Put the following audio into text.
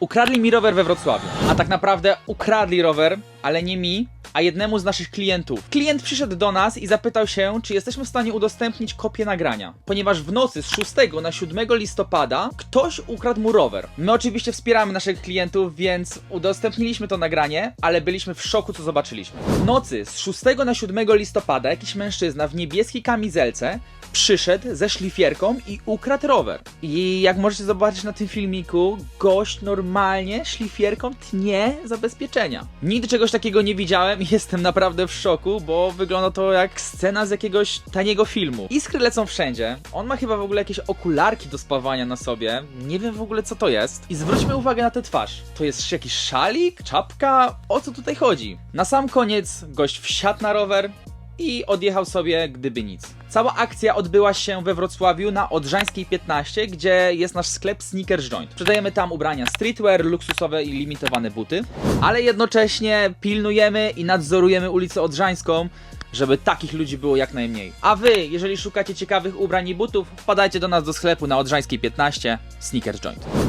Ukradli mi rower we Wrocławiu. A tak naprawdę ukradli rower, ale nie mi, a jednemu z naszych klientów. Klient przyszedł do nas i zapytał się, czy jesteśmy w stanie udostępnić kopię nagrania. Ponieważ w nocy z 6 na 7 listopada ktoś ukradł mu rower. My oczywiście wspieramy naszych klientów, więc udostępniliśmy to nagranie, ale byliśmy w szoku, co zobaczyliśmy. W nocy z 6 na 7 listopada jakiś mężczyzna w niebieskiej kamizelce przyszedł ze szlifierką i ukradł rower. I jak możecie zobaczyć na tym filmiku, gość normalnie szlifierką tnie zabezpieczenia. Nigdy czegoś takiego nie widziałem i jestem naprawdę w szoku, bo wygląda to jak scena z jakiegoś taniego filmu. Iskry lecą wszędzie. On ma chyba w ogóle jakieś okularki do spawania na sobie. Nie wiem w ogóle co to jest. I zwróćmy uwagę na tę twarz. To jest jakiś szalik? Czapka? O co tutaj chodzi? Na sam koniec gość wsiadł na rower, i odjechał sobie gdyby nic. Cała akcja odbyła się we Wrocławiu na Odrzańskiej 15, gdzie jest nasz sklep Sneakers Joint. Sprzedajemy tam ubrania streetwear, luksusowe i limitowane buty, ale jednocześnie pilnujemy i nadzorujemy ulicę Odrzańską, żeby takich ludzi było jak najmniej. A wy, jeżeli szukacie ciekawych ubrań i butów, wpadajcie do nas do sklepu na Odrzańskiej 15 Sneakers Joint.